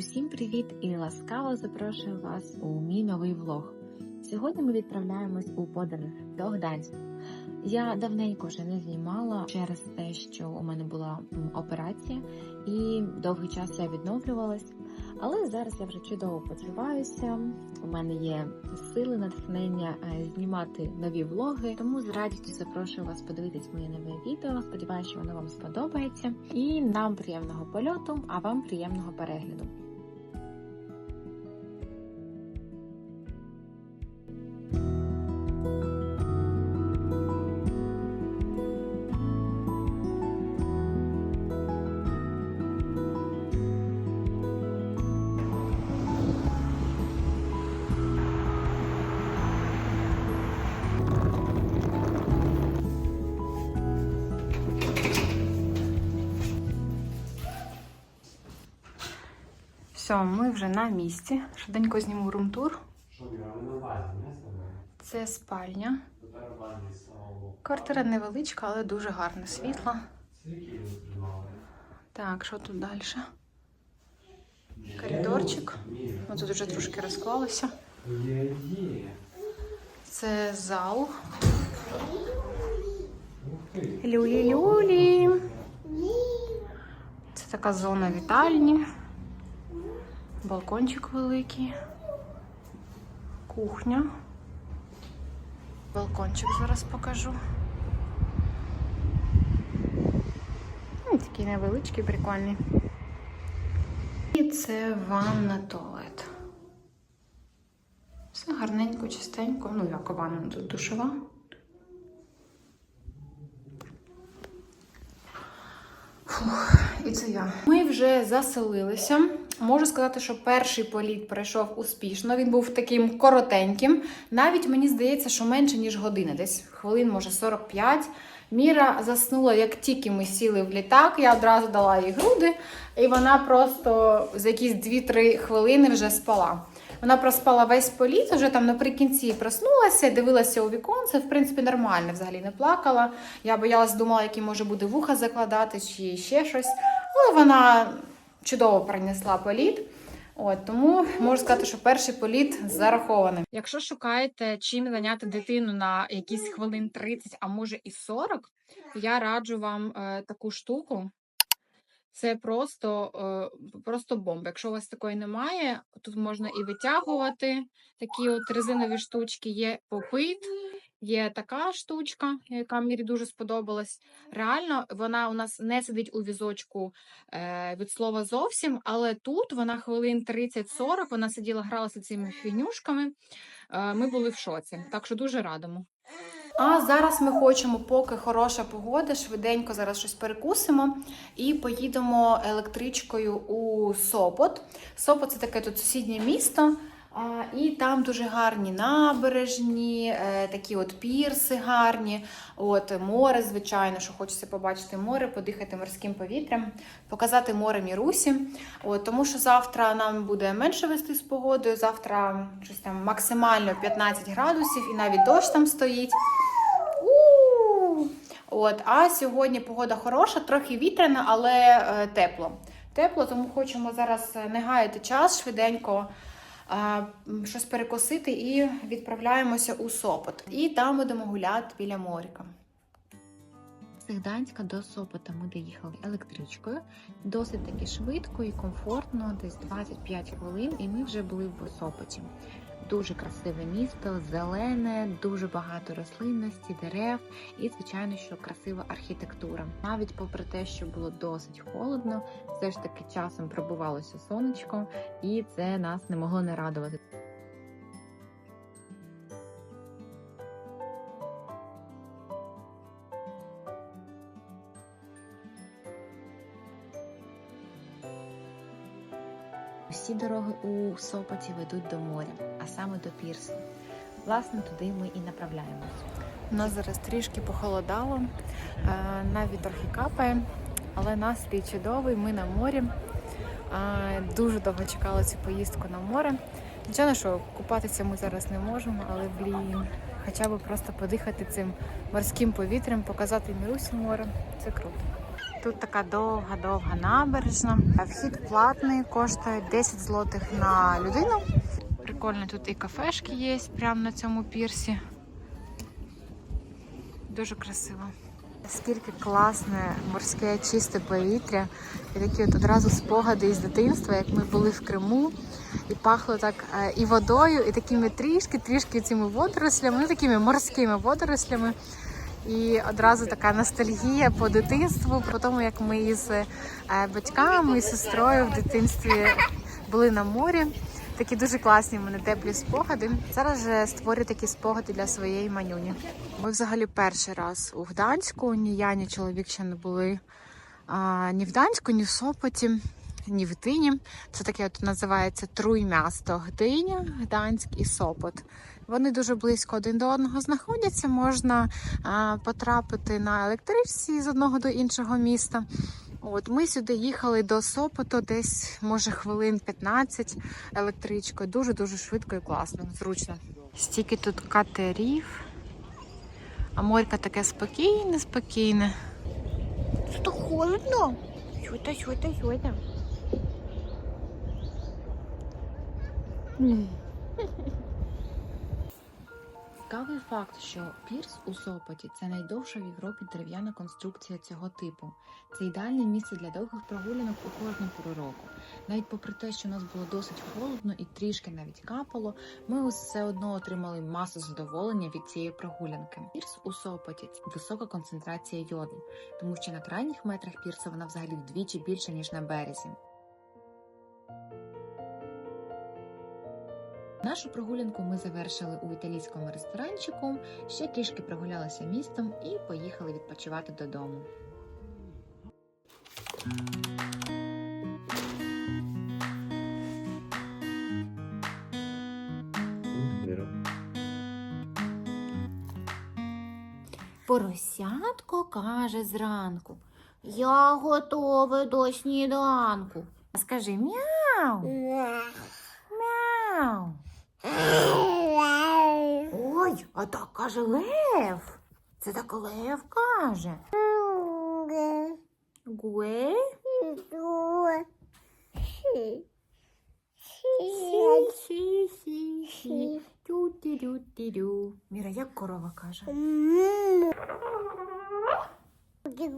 Усім привіт і ласкаво запрошую вас у мій новий влог. Сьогодні ми відправляємось у подорож до Гданська. Я давненько вже не знімала через те, що у мене була операція, і довгий час я відновлювалась. Але зараз я вже чудово почуваюся. У мене є сили, натхнення е, знімати нові влоги. Тому з радістю запрошую вас подивитись моє нове відео. Сподіваюся, що воно вам сподобається. І нам приємного польоту, а вам приємного перегляду. Все, ми вже на місці. Швиденько зніму румтур. Це спальня. Квартира невеличка, але дуже гарне світло. Так, що тут далі? Коридорчик. Ні. Ми тут вже трошки є. Це зал. Люлі-люлі. Це така зона вітальні. Балкончик великий. Кухня. Балкончик зараз покажу. Ну, Такий невеличкий, прикольний. І це ванна туалет. Все гарненько, чистенько. Ну, як ванна тут душова. Фух, і це я. Ми вже заселилися. Можу сказати, що перший політ пройшов успішно. Він був таким коротеньким. Навіть мені здається, що менше ніж година, десь хвилин, може 45. Міра заснула, як тільки ми сіли в літак. Я одразу дала їй груди, і вона просто за якісь 2-3 хвилини вже спала. Вона проспала весь політ, вже там наприкінці проснулася, дивилася у віконце. В принципі, нормально, взагалі не плакала. Я боялась, думала, які може буде вуха закладати чи ще щось. Але вона чудово принесла політ. От тому можу сказати, що перший політ зарахований. Якщо шукаєте чим зайняти дитину на якісь хвилин 30, а може і 40, я раджу вам е, таку штуку. Це просто, е, просто бомба. Якщо у вас такої немає, тут можна і витягувати такі от резинові штучки. Є попит, є така штучка, яка мені дуже сподобалась. Реально, вона у нас не сидить у візочку е, від слова зовсім, але тут вона хвилин 30-40, вона сиділа, гралася цими фігнюшками. Е, ми були в шоці, так що дуже радимо. А зараз ми хочемо, поки хороша погода, швиденько зараз щось перекусимо і поїдемо електричкою у Сопот. Сопот це таке тут сусіднє місто. І там дуже гарні набережні, е, такі от пірси гарні, от море, звичайно, що хочеться побачити море, подихати морським повітрям, показати море Мірусі. От, тому що завтра нам буде менше вести з погодою. Завтра щось там максимально 15 градусів, і навіть дощ там стоїть. От, а сьогодні погода хороша, трохи вітряна, але е, тепло. Тепло, тому хочемо зараз е, не гаяти час, швиденько щось перекусити і відправляємося у Сопот. І там будемо гуляти біля моріка. З Гданська до Сопота ми доїхали електричкою. Досить таки швидко і комфортно, десь 25 хвилин, і ми вже були в Сопоті. Дуже красиве місто, зелене, дуже багато рослинності, дерев і, звичайно, що красива архітектура. Навіть попри те, що було досить холодно, все ж таки часом пробувалося сонечко, і це нас не могло не радувати. У Сопоті ведуть до моря, а саме до пірсу. Власне, туди ми і направляємося. У нас зараз трішки похолодало, е, навіть трохи капає, але настрій чудовий, ми на морі. Е, Дуже довго чекали цю поїздку на море. Звичайно, що купатися ми зараз не можемо, але блін, хоча б просто подихати цим морським повітрям, показати Мірусі море. Це круто. Тут така довга-довга набережна. Вхід платний, коштує 10 злотих на людину. Прикольно, тут і кафешки є прямо на цьому пірсі. Дуже красиво. Скільки класне морське чисте повітря. І такі от одразу спогади із дитинства, як ми були в Криму, і пахло так е, і водою, і такими трішки-трішки цими водорослями, ну такими морськими водорослями. І одразу така ностальгія по дитинству, по тому, як ми із е, батьками і сестрою в дитинстві були на морі. Такі дуже класні в мене теплі спогади. Зараз же створю такі спогади для своєї манюні. Ми взагалі перший раз у Гданську. Ні я, ні чоловік ще не були а, ні в Гданську, ні в Сопоті, ні в Гдині. Це таке от називається Труймясто Гдиня, Гданськ і Сопот. Вони дуже близько один до одного знаходяться. Можна потрапити на електричці з одного до іншого міста. От ми сюди їхали до Сопоту, десь може хвилин 15 електричкою. Дуже дуже швидко і класно, зручно. Стільки тут катерів. А морька таке спокійне, спокійне. Что холодно? Сюда, сюда, сюда. Цікавий факт, що пірс у Сопоті це найдовша в Європі дерев'яна конструкція цього типу. Це ідеальне місце для довгих прогулянок у кожну пору року. Навіть попри те, що у нас було досить холодно і трішки навіть капало, ми все одно отримали масу задоволення від цієї прогулянки. Пірс у Сопоті це висока концентрація йоду, тому що на крайніх метрах пірса вона взагалі вдвічі більше ніж на березі. Нашу прогулянку ми завершили у італійському ресторанчику, ще трішки прогулялися містом і поїхали відпочивати додому. Поросятко каже зранку. Я готове до сніданку. Скажи мяу, мяу. Ой, а так каже лев. Це так лев каже. Гуе? Сі-сі-сі. Тю-тю-тю-тю. Міра, як корова каже?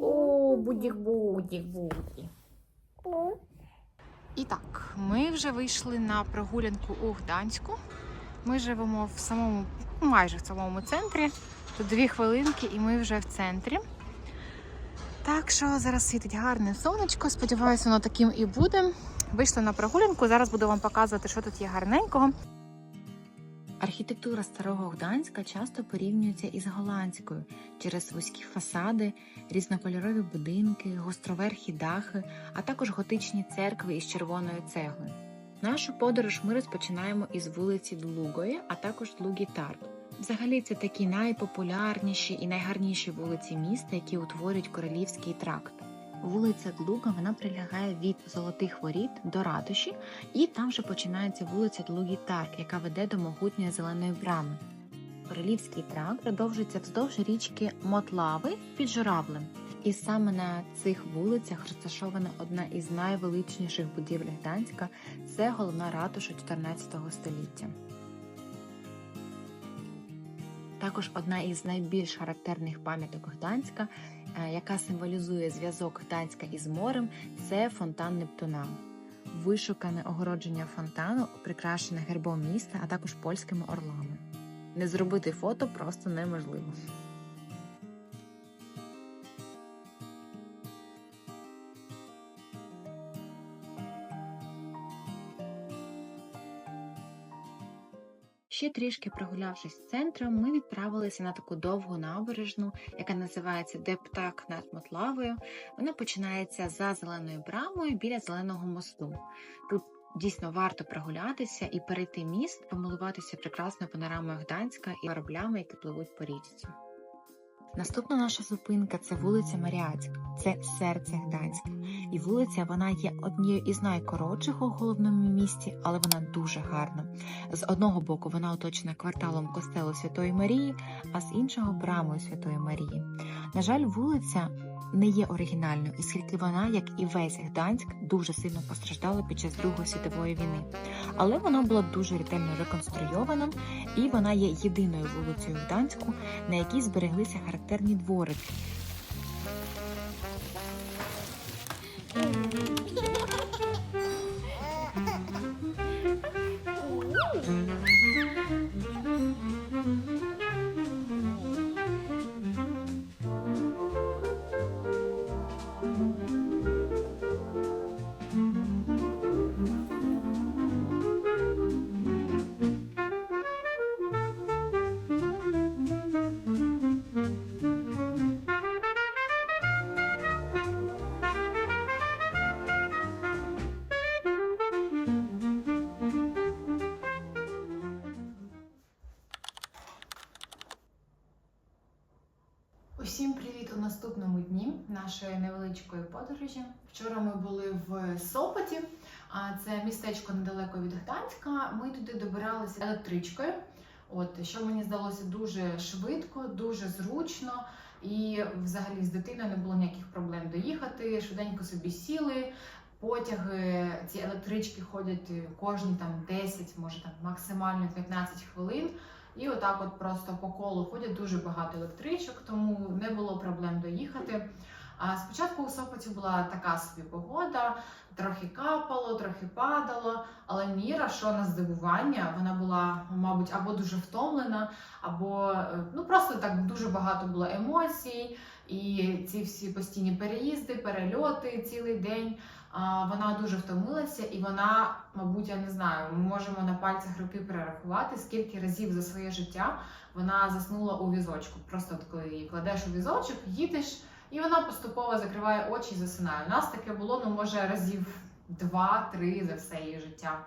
О, будік-будік, будік. І так, ми вже вийшли на прогулянку у Гданську. Ми живемо в самому, майже в самому центрі. Тут дві хвилинки, і ми вже в центрі. Так що зараз світить гарне сонечко. Сподіваюся, воно таким і буде. Вийшли на прогулянку. Зараз буду вам показувати, що тут є гарненького. Архітектура старого Гданська часто порівнюється із голландською через вузькі фасади, різнокольорові будинки, гостроверхі дахи, а також готичні церкви із червоної цегли. Нашу подорож ми розпочинаємо із вулиці Длугої, а також Длугі Тарп. Взагалі, це такі найпопулярніші і найгарніші вулиці міста, які утворюють королівський тракт. Вулиця Длуга вона прилягає від золотих воріт до ратуші, і там вже починається вулиця Длугі Тарк, яка веде до могутньої зеленої брами. Королівський тракт продовжується вздовж річки Мотлави під журавлем. І саме на цих вулицях розташована одна із найвеличніших будівель Гданська це головна ратуша 14 століття. Також одна із найбільш характерних пам'яток Гданська, яка символізує зв'язок Гданська із морем, це фонтан Нептуна. Вишукане огородження фонтану, прикрашене гербом міста, а також польськими орлами. Не зробити фото просто неможливо. Ще трішки прогулявшись центром, ми відправилися на таку довгу набережну, яка називається Де птак над Мотлавою. Вона починається за зеленою брамою біля зеленого мосту. Тут дійсно варто прогулятися і перейти міст, помилуватися прекрасною панорамою Гданська і кораблями, які пливуть по річці. Наступна наша зупинка це вулиця Маріацька, це серце Гданська. І вулиця вона є однією із найкоротших у головному місті, але вона дуже гарна. З одного боку вона оточена кварталом костелу Святої Марії, а з іншого брамою Святої Марії. На жаль, вулиця не є оригінальною, оскільки вона, як і весь Гданськ, дуже сильно постраждала під час Другої світової війни. Але вона була дуже ретельно реконструйована, і вона є єдиною вулицею Гданську, на якій збереглися характерні дворики. Подорожі. Вчора ми були в Сопоті, це містечко недалеко від Гданська. Ми туди добиралися електричкою. От що мені здалося дуже швидко, дуже зручно, і взагалі з дитиною не було ніяких проблем доїхати. Швиденько собі сіли. Потяги ці електрички ходять кожні там 10, може там максимально 15 хвилин. І отак, от просто по колу ходять дуже багато електричок, тому не було проблем доїхати. А спочатку у Сопоті була така собі погода, трохи капало, трохи падало. Але Міра, що на здивування, вона була, мабуть, або дуже втомлена, або е, ну просто так дуже багато було емоцій, і ці всі постійні переїзди, перельоти цілий день. Вона дуже втомилася, і вона, мабуть, я не знаю, ми можемо на пальцях руки перерахувати, скільки разів за своє життя вона заснула у візочку. Просто от коли її кладеш у візочок, їдеш, і вона поступово закриває очі і засинає. У нас таке було, ну може разів два-три за все її життя.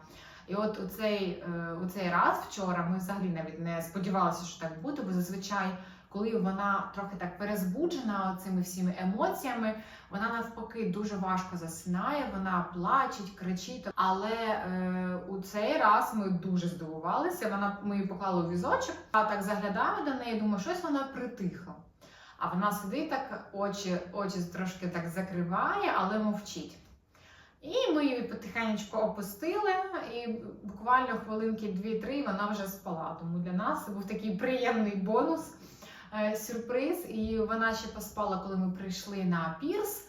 І от у цей, е, у цей раз вчора ми взагалі навіть не сподівалися, що так буде, бо зазвичай, коли вона трохи так перезбуджена цими всіми емоціями, вона навпаки дуже важко засинає, вона плаче, кричить. Але е, у цей раз ми дуже здивувалися. Вона ми її поклали у візочок, а так заглядаю до неї, думаю, щось вона притихла. А вона сидить так, очі, очі трошки так закриває, але мовчить. І ми її потихеньку опустили, і буквально хвилинки 2-3 вона вже спала. Тому для нас це був такий приємний бонус, е, сюрприз. І вона ще поспала, коли ми прийшли на пірс.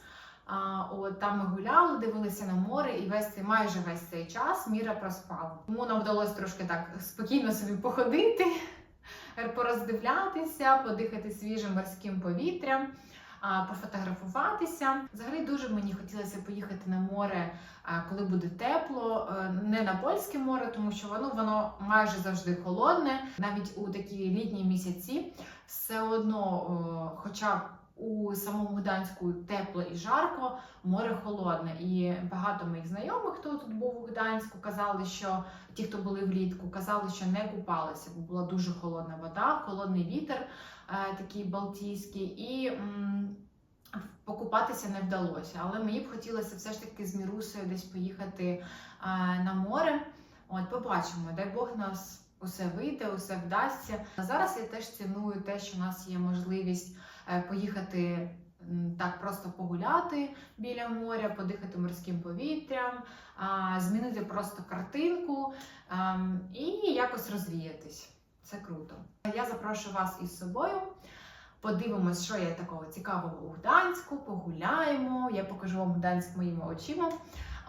От там ми гуляли, дивилися на море, і весь цей майже весь цей час Міра проспала. Тому нам вдалося трошки так спокійно собі походити, пороздивлятися, подихати свіжим морським повітрям. Пофотографуватися. Взагалі дуже мені хотілося поїхати на море, коли буде тепло, е, не на польське море, тому що воно воно майже завжди холодне. Навіть у такі літні місяці все одно, хоча у самому Гданську тепло і жарко, море холодне. І багато моїх знайомих, хто тут був у Гданську, казали, що ті, хто були влітку, казали, що не купалися, бо була дуже холодна вода, холодний вітер е, такий балтійський, і покупатися не вдалося. Але мені б хотілося все ж таки з Мірусею десь поїхати е, на море. От побачимо, дай Бог нас усе вийде, усе вдасться. А зараз я теж ціную те, що у нас є можливість поїхати так просто погуляти біля моря, подихати морським повітрям, змінити просто картинку ем, і якось розвіятись. Це круто. Я запрошую вас із собою. Подивимось, що є такого цікавого у Гданську, погуляємо. Я покажу вам Гданськ моїми очима.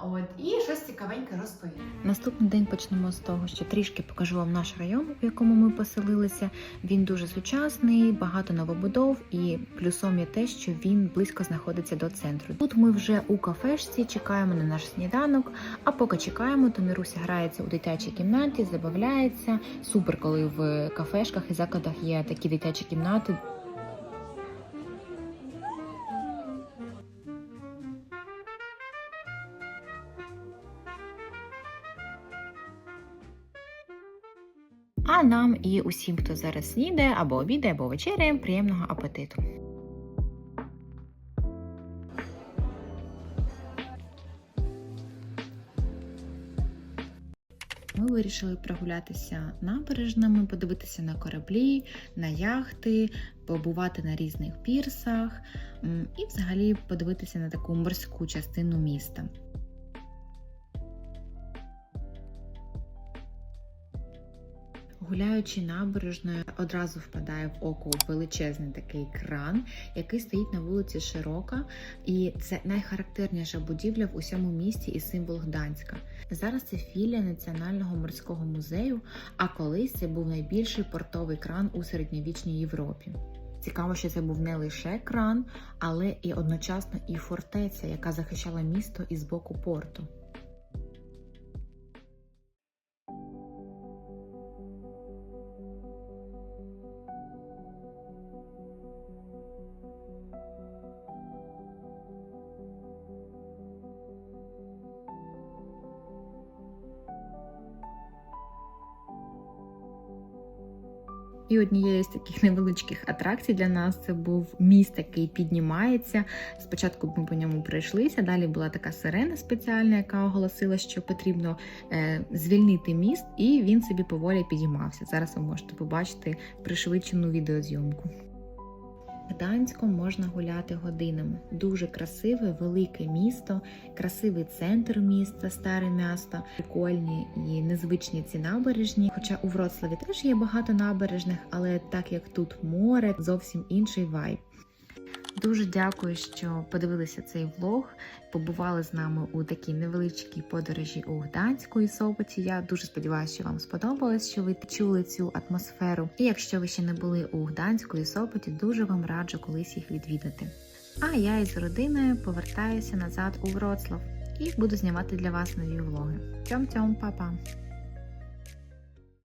От і щось цікавеньке розповім. Наступний день почнемо з того, що трішки покажу вам наш район, в якому ми поселилися. Він дуже сучасний, багато новобудов, і плюсом є те, що він близько знаходиться до центру. Тут ми вже у кафешці чекаємо на наш сніданок. А поки чекаємо, то Міруся грається у дитячій кімнаті, забавляється. Супер, коли в кафешках і закладах є такі дитячі кімнати. І усім, хто зараз снідає або обідає, або вечеряє, приємного апетиту. Ми вирішили прогулятися набережними, подивитися на кораблі, на яхти, побувати на різних пірсах і взагалі подивитися на таку морську частину міста. Гуляючи набережною, одразу впадає в око величезний такий кран, який стоїть на вулиці Широка, і це найхарактерніша будівля в усьому місті і символ Гданська. Зараз це філія Національного морського музею, а колись це був найбільший портовий кран у середньовічній Європі. Цікаво, що це був не лише кран, але і одночасно і фортеця, яка захищала місто із боку порту. І однією з таких невеличких атракцій для нас це був міст, який піднімається. Спочатку ми по ньому пройшлися. Далі була така сирена спеціальна, яка оголосила, що потрібно е, звільнити міст, і він собі поволі підіймався. Зараз ви можете побачити пришвидшену відеозйомку. Гданськом можна гуляти годинами. Дуже красиве, велике місто, красивий центр міста, старе місто, прикольні і незвичні ці набережні. Хоча у Вроцлаві теж є багато набережних, але так як тут море, зовсім інший вайб. Дуже дякую, що подивилися цей влог. Побували з нами у такій невеличкій подорожі у Гданську і Соботі. Я дуже сподіваюся, що вам сподобалось, що ви чули цю атмосферу. І якщо ви ще не були у Гданську і Соботі, дуже вам раджу колись їх відвідати. А я із родиною повертаюся назад у Вроцлав і буду знімати для вас нові влоги. Тьом-тьом, па-па!